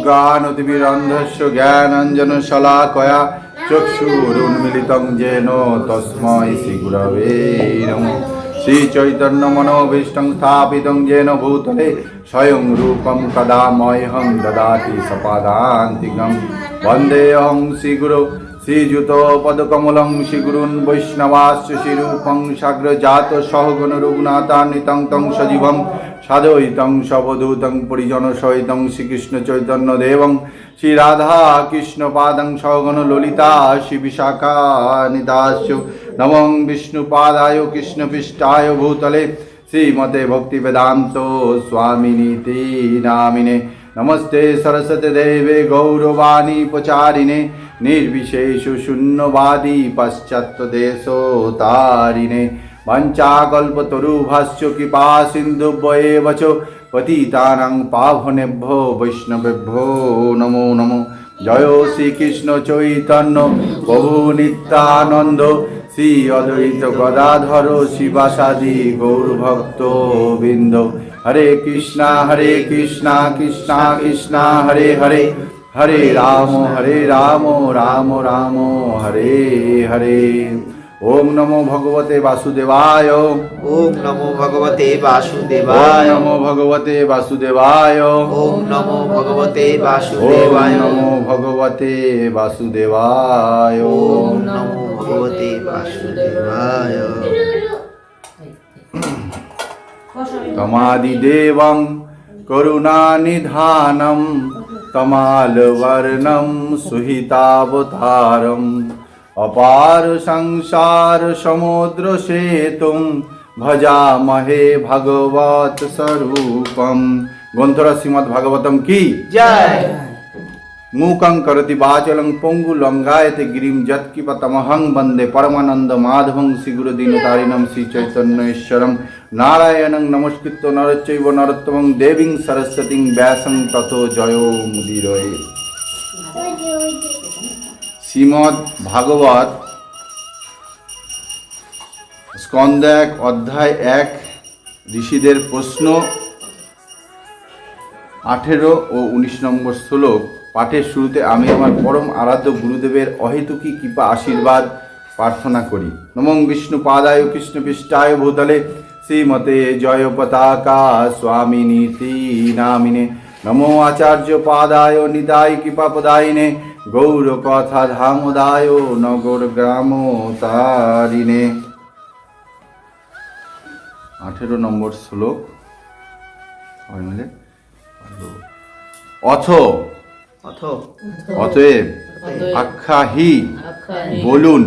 অজ্ঞানতিবিরন্ধস্য জ্ঞানঞ্জন শলাকয়া চক্ষুরুন্মিলিতং যেন তস্মৈ শ্রীগুরবে নমঃ শ্রীচৈতন্য মনোভীষ্টং স্থাপিতং যেন ভূতলে স্বয়ং রূপং কদা মহ্যং দদাতি সপাদান্তিকং বন্দেহং শ্রীগুরু শ্রীযুত পদকমলং শ্রীগুরুন বৈষ্ণবাশ্চ শিরূপং সাগ্রজাত সহগণ রঘুনাথান্বিতং তং সজীবং সাধৈতং সবধূতং পরিজন সহিতং শ্রীকৃষ্ণ চৈতন্য দেবং শ্রীরাধা কৃষ্ণপাদং সহগণ ললিতা শ্রীবিশাখানিতাস্য নমং বিষ্ণুপাদায় কৃষ্ণপৃষ্টায় ভূতলে শ্রীমতে ভক্তিবেদান্ত স্বামিনীতি নামিনে নমস্তে সরস্বতী দেবে গৌরবাণী প্রচারিণে নির্বিশেষ শূন্যবাদী পাশ্চাত্য দেশ তারিণে ভাষ্য কৃপা সিন্ধুব্যেব চ পতিতানাং পাবনেভ্যো বৈষ্ণবেভ্যো নমো নমো জয় শ্রীকৃষ্ণ চৈতন্য প্রভু নিত্যানন্দ শ্রী অদ্বৈত গদাধর শিবাসাদি গৌরভক্ত বৃন্দ হরে কৃষ্ণা হরে কৃষ্ণা কৃষ্ণা কৃষ্ণা হরে হরে। হরে রাম হরে রাম রাম রাম হরে হরে। ওম নমো ভগবতে বাসুদেবায়। ওম নমো ভগবতে বাসুদেবায়। নমো ভগবতে বাসুদেবায়। ওম নমো ভগবতে বাসুদেবায়। নমো ভগবতে বাসুদেবায়। ওম নমো ভগবতে বাসুদেবায়। তমাদিদেবং করুণানিধানম তমালবর্ণম সুহিতাবতারম। অপার সংসার সমুদ্র সেতুম ভজামহে ভগবত স্বরূপম। গ্রন্থরা শ্রীমদ্ ভাগবতম কি? জয়। মূকং করতি বাচলং পঙ্গু লঙ্গায়তে গিরিম যৎকিপতমহং বন্দে পরমানন্দ মাধবং শিগুর দীন তারিণম শ্রীগুরুদীনতারিণম শ্রীচৈতন্যেশ্বরম নারায়ণং নমস্কৃত নরচৈব নরোত্তমং দেবীং সরস্বতীং ব্যাসং তত জয় মুদিরয়ে শ্রীমদ ভাগবত স্কন্দ এক অধ্যায় এক ঋষিদের প্রশ্ন আঠেরো ও উনিশ নম্বর শ্লোক পাঠের শুরুতে আমি আমার পরম আরাধ্য গুরুদেবের অহেতুকী কৃপা আশীর্বাদ প্রার্থনা করি। নমং বিষ্ণু পাদায় কৃষ্ণ পৃষ্ঠায় ভূতলে শ্রীমতে জয় পতাকা স্বামী নীতি নামিনে। নমো আচার্য পাদায় নিতাই কৃপা পদায়িনে গৌর কথা ধামদায় নগর গ্রাম তারিণে। আঠেরো নম্বর শ্লোক। অথ অতএব আখ্যাহি বলুন।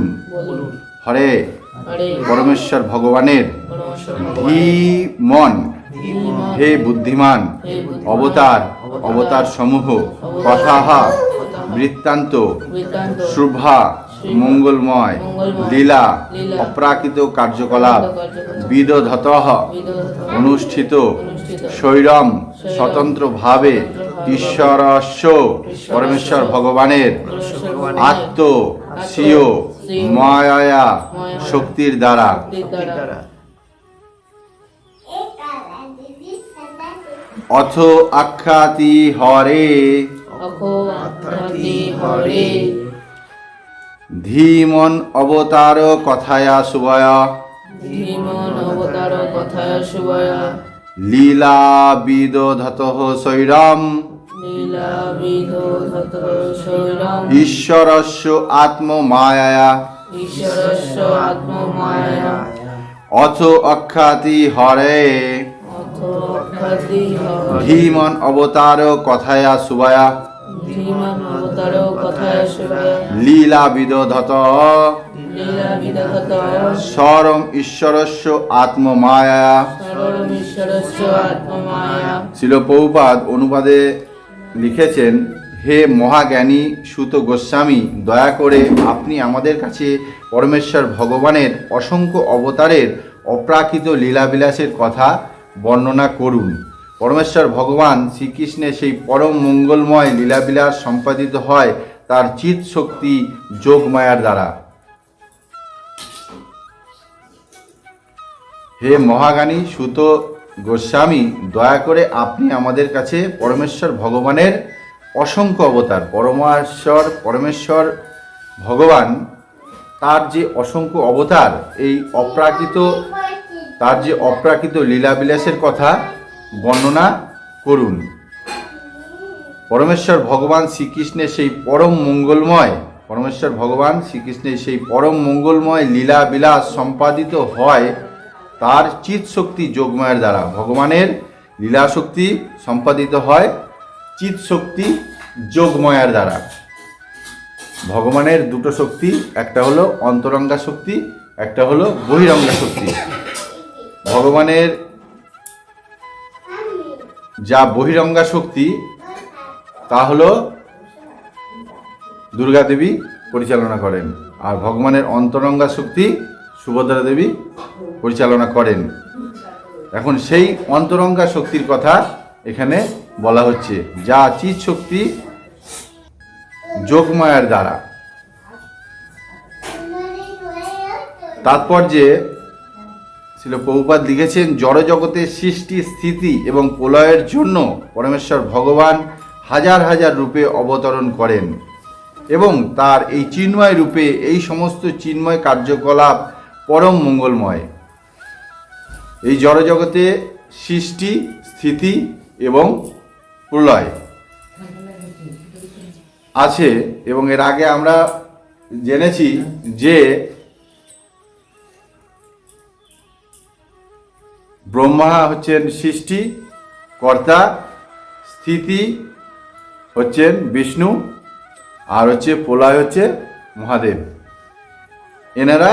হরে পরমেশ্বর ভগবানের। ধীমন হে বুদ্ধিমান। অবতার। অবতার। সমূহ। কথাহা। বৃত্তান্ত। শুভা। মঙ্গলময়। লীলা। অপ্রাকৃত কার্যকলাপ। বিদধত। অনুষ্ঠিত। স্বৈরম স্বতন্ত্রভাবে। ঈশ্বরস্য পরমেশ্বর ভগবানের আত্ম স্বীয় মায়া শক্তির দ্বারা। অথ আখ্যাতি হরে। ধীমন অবতার কথায়া শুভয়া। ধীমন অবতার কথায় শুভয়া। লীলা বিদধত স্বৈরম লীলা শৈলম ঈশ্বরস্য আত্মমায়া ঈশ্বরস্য আত্মমায়া অথ অখ্যাতি হরে। ধীমন অবতার কথায়া শুভয়া। ধীমন অবতার কথায় শুভয়া। লীলা বিদধত লীলা বিধত স্বরম ঈশ্বরস্য আত্মমায়া সরল ঈশ্বরস্য আত্মমায়া শিল পৌপাদ অনুবাদে লিখেছেন, হে মহাজ্ঞানী সুত গোস্বামী, দয়া করে আপনি আমাদের কাছে পরমেশ্বর ভগবানের অসংখ্য অবতারের অপ্রাকৃত লীলাবিলাসের কথা বর্ণনা করুন। পরমেশ্বর ভগবান শ্রীকৃষ্ণের সেই পরম মঙ্গলময় লীলাবিলাস সম্পাদিত হয় তার চিত শক্তি যোগমায়ার দ্বারা। হে মহাগানী সুত গোস্বামী, দয়া করে আপনি আমাদের কাছে পরমেশ্বর ভগবানের অসংখ্য অবতার, পরমেশ্বর পরমেশ্বর ভগবান, তার যে অসংখ্য অবতার, এই অপ্রাকৃত, তার যে অপ্রাকৃত লীলাবিলাসের কথা বর্ণনা করুন। পরমেশ্বর ভগবান শ্রীকৃষ্ণের সেই পরম মঙ্গলময়, পরমেশ্বর ভগবান শ্রীকৃষ্ণের সেই পরম মঙ্গলময় লীলা বিলাস সম্পাদিত হয় তার চিৎ শক্তি যোগমায়ের দ্বারা। ভগবানের লীলা শক্তি সম্পাদিত হয় চিৎ শক্তি যোগময়ার দ্বারা। ভগবানের দুটো শক্তি, একটা হলো অন্তরঙ্গা শক্তি, একটা হলো বহিরঙ্গা শক্তি। ভগবানের যা বহিরঙ্গা শক্তি, তা হলো দুর্গা দেবী পরিচালনা করেন। আর ভগবানের অন্তরঙ্গা শক্তি সুভদ্রা দেবী পরিচালনা করেন। এখন সেই অন্তরঙ্গা শক্তির কথা এখানে বলা হচ্ছে। যা চিৎ শক্তি যোগমায়ার দ্বারা। তাৎপর্যে ছিল প্রভুপাদ লিখেছেন, জড়জগতের সৃষ্টি স্থিতি এবং প্রলয়ের জন্য পরমেশ্বর ভগবান হাজার হাজার রূপে অবতরণ করেন এবং তার এই চিন্ময় রূপে এই সমস্ত চিন্ময় কার্যকলাপ পরম মঙ্গলময়। এই জড়জগতে সৃষ্টি, স্থিতি এবং প্রলয় আছে এবং এর আগে আমরা জেনেছি যে ব্রহ্মা হচ্ছেন সৃষ্টি, কর্তা, স্থিতি হচ্ছেন বিষ্ণু, আর হচ্ছে প্রলয় হচ্ছে মহাদেব। এনারা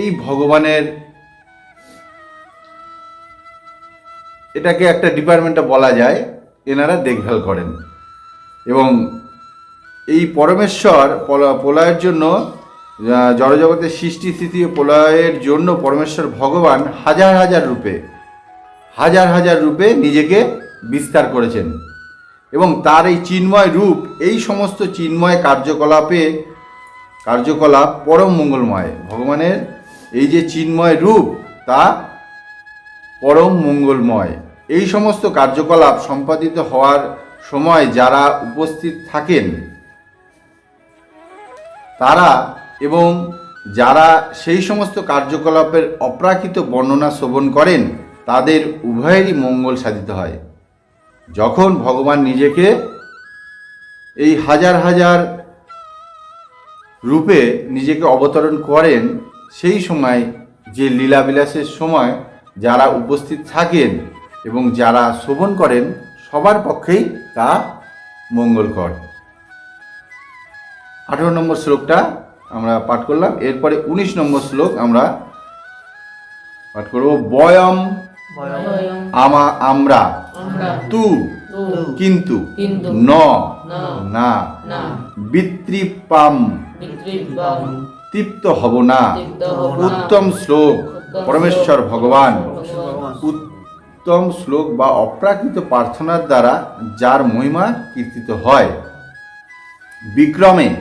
এই ভগবানের এটাকে একটা ডিপার্টমেন্টে বলা যায়, এনারা দেখভাল করেন। এবং এই পরমেশ্বর প্রলয়ের জন্য জড়জগতের সৃষ্টি স্থিতি ও প্রলয়ের জন্য পরমেশ্বর ভগবান হাজার হাজার রূপে, হাজার হাজার রূপে নিজেকে বিস্তার করেছেন। এবং তার এই চিন্ময় রূপ, এই সমস্ত চিন্ময় কার্যকলাপে, কার্যকলাপ পরম মঙ্গলময়। ভগবানের এই যে চিন্ময় রূপ, তা পরম মঙ্গলময়। এই সমস্ত কার্যকলাপ সম্পাদিত হওয়ার সময় যারা উপস্থিত থাকেন, তারা এবং যারা সেই সমস্ত কার্যকলাপের অপ্রাকৃত বর্ণনা শ্রবণ করেন, তাদের উভয়েরই মঙ্গল সাধিত হয়। যখন ভগবান নিজেকে এই হাজার হাজার রূপে নিজেকে অবতরণ করেন সেই সময় যে লীলাবিলাসের সময় যারা উপস্থিত থাকেন এবং যারা শোভন করেন সবার পক্ষেই তা মঙ্গলকর। আঠেরো নম্বর শ্লোকটা আমরা পাঠ করলাম। এরপরে উনিশ নম্বর শ্লোক আমরা পাঠ করব। বয়ম আমা আমরা তু কিন্তু ন ন বিতৃপাম। তৃপ্ত হব না। উত্তম শ্লোক পরমেশ্বর ভগবান। উত্তম শ্লোক বা অপ্রাকৃত প্রার্থনার দ্বারা যার মহিমা কীর্তিত হয়। বিক্রমে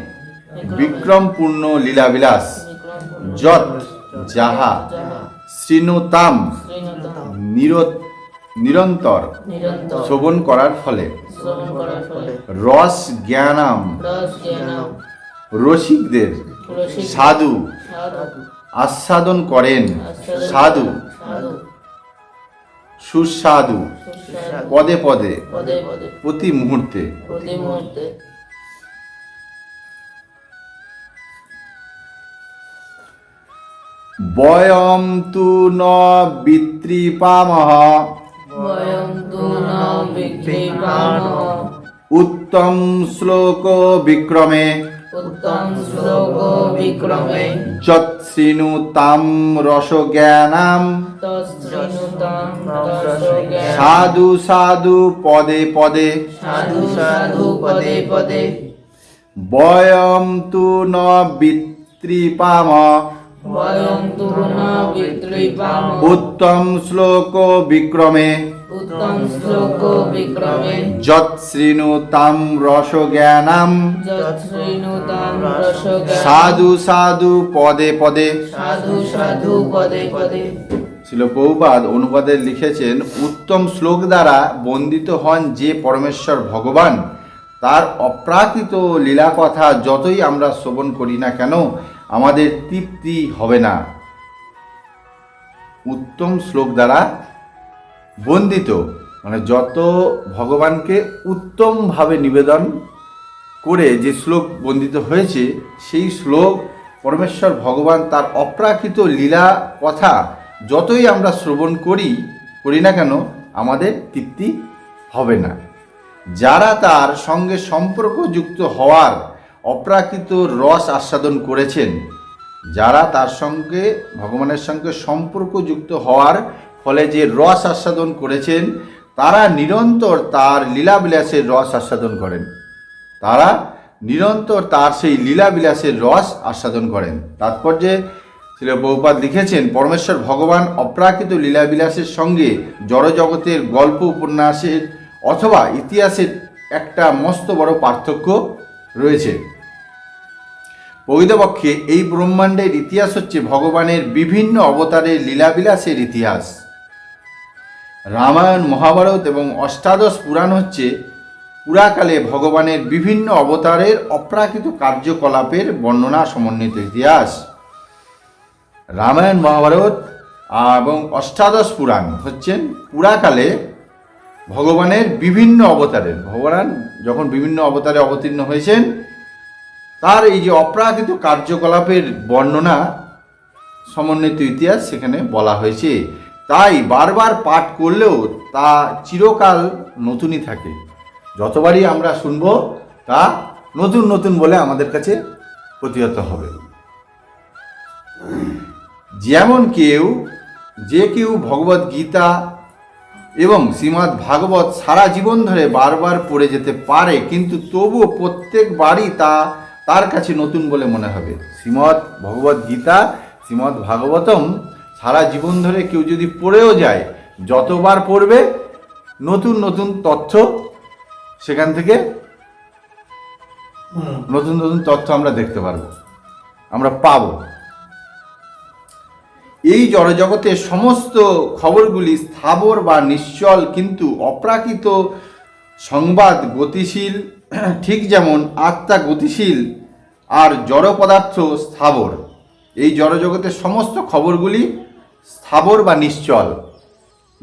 বিক্রমপূর্ণ লীলাবিলাস। যৎ যাহা শ্রীনুতাম নির- নিরন্তর শ্রবণ করার ফলে। রস জ্ঞানাম। রসিকদের রসিক সাধু। আস্বাদন করেন। সাধু। সুস্বাদু। পদে পদে। প্রতি মুহূর্তে। বয়ম তু ন বিতৃপামহ উত্তম শ্লোক বিক্রমে। রসজ্ঞানাম। তৎশ্রীনুতাম রসজ্ঞান সাধু সাধু পদে পদে। সাধু সাধু পদে পদে। বয়ম তু ন বিতৃপাম বয়ং তু ন বিক্রিপাম উত্তম শ্লোক বিক্রমে। তাম রসজ্ঞানাম সাধু সাধু পদে পদে সাধু সাধু পদে পদে ছিল বহুপাদ অনুবাদে লিখেছেন উত্তম শ্লোক দ্বারা বন্দিত হন যে পরমেশ্বর ভগবান তার অপ্রাকৃত লীলা কথা যতই আমরা শ্রবণ করি না কেন আমাদের তৃপ্তি হবে না। উত্তম শ্লোক দ্বারা বন্দিত মানে যত ভগবানকে উত্তমভাবে নিবেদন করে যে শ্লোক বন্দিত হয়েছে, সেই শ্লোক পরমেশ্বর ভগবান তার অপ্রাকৃত লীলা কথা যতই আমরা শ্রবণ করি করি না কেন, আমাদের তৃপ্তি হবে না। যারা তার সঙ্গে সম্পর্কযুক্ত হওয়ার অপ্রাকৃত রস আস্বাদন করেছেন, যারা তার সঙ্গে, ভগবানের সঙ্গে সম্পর্কযুক্ত হওয়ার ফলে যে রস আস্বাদন করেছেন, তারা নিরন্তর তার লীলাবিলাসের রস আস্বাদন করেন। তারা নিরন্তর তার সেই লীলাবিলাসের রস আস্বাদন করেন। তাৎপর্যে ছিল বহুপাত লিখেছেন, পরমেশ্বর ভগবান অপ্রাকৃত লীলাবিলাসের সঙ্গে জড়জগতের গল্প উপন্যাসের অথবা ইতিহাসের একটা মস্ত বড় পার্থক্য রয়েছে। প্রকৃতপক্ষে এই ব্রহ্মাণ্ডের ইতিহাস হচ্ছে ভগবানের বিভিন্ন অবতারের লীলাবিলাসের ইতিহাস। রামায়ণ, মহাভারত এবং অষ্টাদশ পুরাণ হচ্ছে পুরাকালে ভগবানের বিভিন্ন অবতারের অপ্রাকৃত কার্যকলাপের বর্ণনা সমন্বিত ইতিহাস। রামায়ণ, মহাভারত এবং অষ্টাদশ পুরাণ হচ্ছেন পুরাকালে ভগবানের বিভিন্ন অবতারের। ভগবান যখন বিভিন্ন অবতারে অবতীর্ণ হয়েছেন, তার এই যে অপ্রাকৃত কার্যকলাপের বর্ণনা সমন্বিত ইতিহাস সেখানে বলা হয়েছে। তাই বারবার পাঠ করলেও তা চিরকাল নতুনই থাকে। যতবারই আমরা শুনব, তা নতুন নতুন বলে আমাদের কাছে প্রতিহত হবে। যেমন কেউ, যে কেউ ভগবত গীতা এবং শ্রীমদ্ ভাগবত সারা জীবন ধরে বারবার পড়ে যেতে পারে, কিন্তু তবুও প্রত্যেকবারই তা তার কাছে নতুন বলে মনে হবে। শ্রীমদ্ ভগবত গীতা, শ্রীমদ্ ভাগবতম সারা জীবন ধরে কেউ যদি পড়েও যায় যতবার পড়বে নতুন নতুন তথ্য সেখান থেকে নতুন নতুন তথ্য আমরা দেখতে পারব আমরা পাব। এই জড়জগতের সমস্ত খবরগুলি স্থাবর বা নিশ্চল কিন্তু অপ্রাকৃত সংবাদ গতিশীল ঠিক যেমন আত্মা গতিশীল আর জড় পদার্থ স্থাবর। এই জড়জগতের সমস্ত খবরগুলি স্থাবর বা নিশ্চল,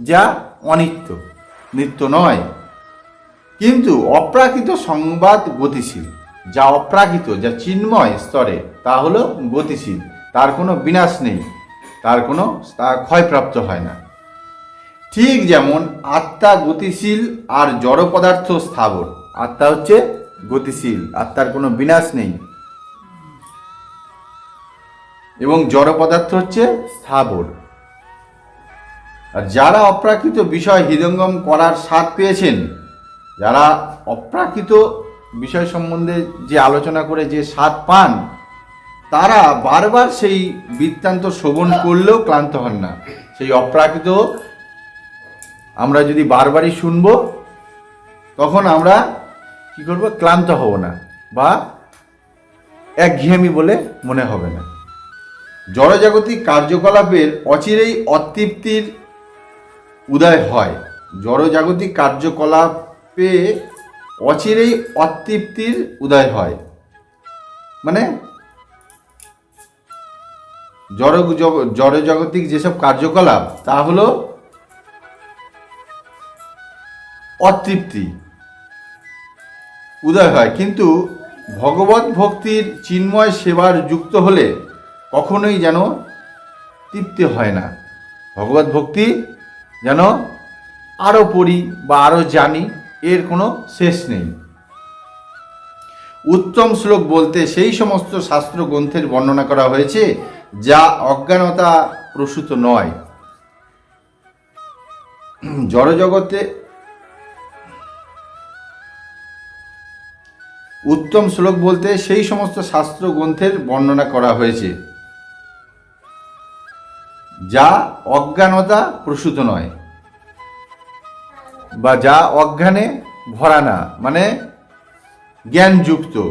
যা অনিত্য, নিত্য নয়। কিন্তু অপ্রাকৃত সংবাদ গতিশীল, যা অপ্রাকৃত, যা চিন্ময় স্তরে, তা হলো গতিশীল, তার কোনো বিনাশ নেই, তার কোনো, তা ক্ষয়প্রাপ্ত হয় না। ঠিক যেমন আত্মা গতিশীল আর জড় পদার্থ স্থাবর, আত্মা হচ্ছে গতিশীল, আত্মার কোনো বিনাশ নেই। এবং জড় পদার্থ হচ্ছে স্থাবর। আর যারা অপ্রাকৃত বিষয় হৃদঙ্গম করার স্বাদ পেয়েছেন, যারা অপ্রাকৃত বিষয় সম্বন্ধে যে আলোচনা করে যে স্বাদ পান, তারা বারবার সেই বৃত্তান্ত শ্রবণ করলেও ক্লান্ত হন না। সেই অপ্রাকৃত আমরা যদি বারবারই শুনব, তখন আমরা কি করব? ক্লান্ত হব না বা একঘেয়েমি বলে মনে হবে না। জড়জাগতিক কার্যকলাপের অচিরেই অতৃপ্তির উদয় হয়। জড়জাগতিক কার্যকলাপে অচিরেই অতৃপ্তির উদয় হয়। মানে জড় জড়জাগতিক যেসব কার্যকলাপ, তা হলো অতৃপ্তি। উদয় হয়। কিন্তু ভগবত ভক্তির চিন্ময় সেবার যুক্ত হলে কখনোই যেন তৃপ্তি হয় না। ভগবত ভক্তি যেন আরও পড়ি বা আরও জানি, এর কোনো শেষ নেই। উত্তম শ্লোক বলতে সেই সমস্ত শাস্ত্র গ্রন্থের বর্ণনা করা হয়েছে, যা অজ্ঞানতা প্রসূত নয়। জড়জগতে উত্তম শ্লোক বলতে সেই সমস্ত শাস্ত্র গ্রন্থের বর্ণনা করা হয়েছে। যা অজ্ঞানতা প্রসূত নয়। বা যা অজ্ঞানে ভরা না মানে জ্ঞানযুক্ত।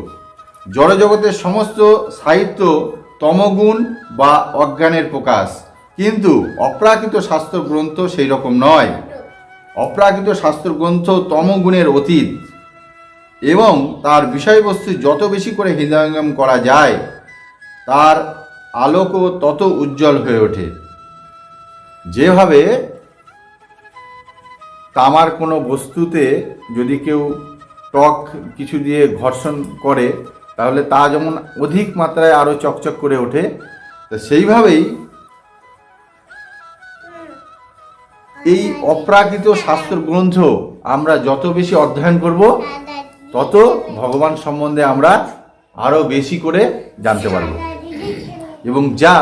জড়জগতের সমস্ত সাহিত্য তমগুণ বা অজ্ঞানের প্রকাশ। কিন্তু অপ্রাকৃত শাস্ত্র গ্রন্থ সেই রকম নয়। অপ্রাকৃত শাস্ত্র গ্রন্থ তমগুণের অতীত। এবং তার বিষয়বস্তু যত বেশি করে হৃদয়ঙ্গম করা যায়, তার আলোকও তত উজ্জ্বল হয়ে ওঠে। যেভাবে তামার কোনো বস্তুতে যদি কেউ টক কিছু দিয়ে ঘর্ষণ করে, তাহলে তা যেমন অধিক মাত্রায় আরও চকচক করে ওঠে, তো সেইভাবেই এই অপ্রাকৃত শাস্ত্র গ্রন্থ আমরা যত বেশি অধ্যয়ন করব, তত ভগবান সম্বন্ধে আমরা আরও বেশি করে জানতে পারব। এবং যা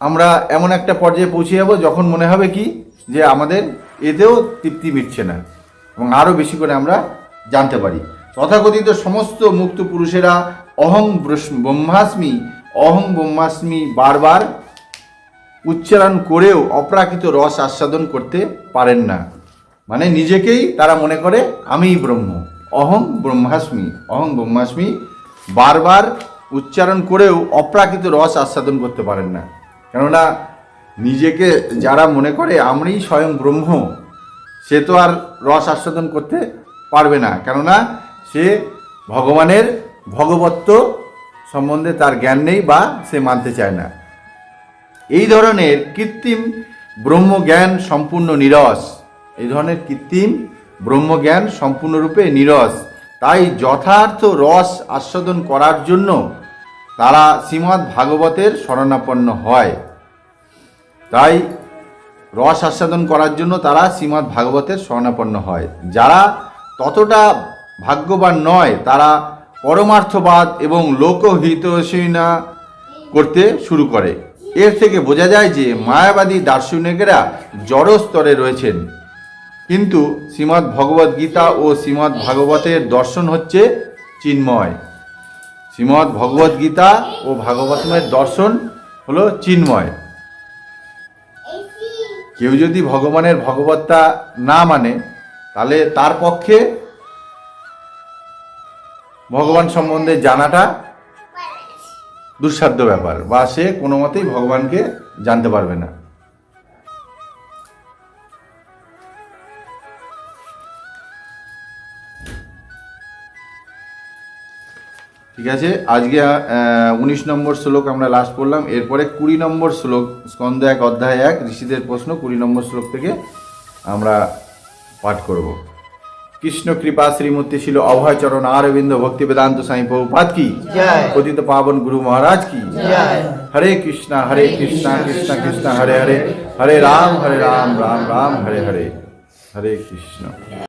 আমরা এমন একটা পর্যায়ে পৌঁছে যাব যখন মনে হবে কি? যে আমাদের এতেও তৃপ্তি মিটছে না এবং আরও বেশি করে আমরা জানতে পারি। তথাকথিত সমস্ত মুক্ত পুরুষেরা অহং ব্রহ্মাস্মি অহং ব্রহ্মাস্মি বারবার উচ্চারণ করেও অপ্রাকৃত রস আস্বাদন করতে পারেন না। মানে নিজেকেই তারা মনে করে, আমিই ব্রহ্ম। অহং ব্রহ্মাস্মি অহং ব্রহ্মাস্মি বারবার উচ্চারণ করেও অপ্রাকৃত রস আস্বাদন করতে পারেন না। কেননা নিজেকে যারা মনে করে আমরাই স্বয়ং ব্রহ্ম, সে তো আর রস আস্বাদন করতে পারবে না। কেননা সে ভগবানের ভগবত্ব সম্বন্ধে তার জ্ঞান নেই বা সে মানতে চায় না। এই ধরনের কৃত্রিম ব্রহ্মজ্ঞান সম্পূর্ণ নিরস। এই ধরনের কৃত্রিম ব্রহ্মজ্ঞান সম্পূর্ণরূপে নিরস। তাই যথার্থ রস আস্বাদন করার জন্য তারা শ্রীমদ্ ভাগবতের শরণাপন্ন হয়। তাই রস আস্বাদন করার জন্য তারা শ্রীমদ্ ভাগবতের শরণাপন্ন হয়। যারা ততটা ভাগ্যবান নয়, তারা পরমার্থবাদ এবং লোকহিতৈষণা করতে শুরু করে। এর থেকে বোঝা যায় যে মায়াবাদী দার্শনিকেরা জড় স্তরে রয়েছেন। কিন্তু শ্রীমদ্ ভগবদ গীতা ও শ্রীমদ্ ভাগবতের দর্শন হচ্ছে চিন্ময়। শ্রীমদ্ ভগবদ গীতা ও ভাগবতমের দর্শন হলো চিন্ময়। কেউ যদি ভগবানের ভগবত্তা না মানে তাহলে তার পক্ষে ভগবান সম্বন্ধে জানাটা দুঃসাধ্য ব্যাপার বা সে কোনো মতেই ভগবানকে জানতে পারবে না। ঠিক আছে? আজকে উনিশ নম্বর শ্লোক আমরা লাস্ট পড়লাম। এরপরে কুড়ি নম্বর শ্লোক স্কন্দ এক অধ্যায় এক ঋষিদের প্রশ্ন কুড়ি নম্বর শ্লোক থেকে আমরা পাঠ করব। কৃষ্ণ কৃপা শ্রীমূর্তি ছিল অভয় অভয়চরণ আরবিন্দ ভক্তি বেদান্ত সাই প্রভুপাত কি। পতিত পাবন গুরু মহারাজ কি? হরে কৃষ্ণ হরে কৃষ্ণ কৃষ্ণ কৃষ্ণ হরে হরে হরে রাম হরে রাম রাম রাম হরে হরে হরে কৃষ্ণ।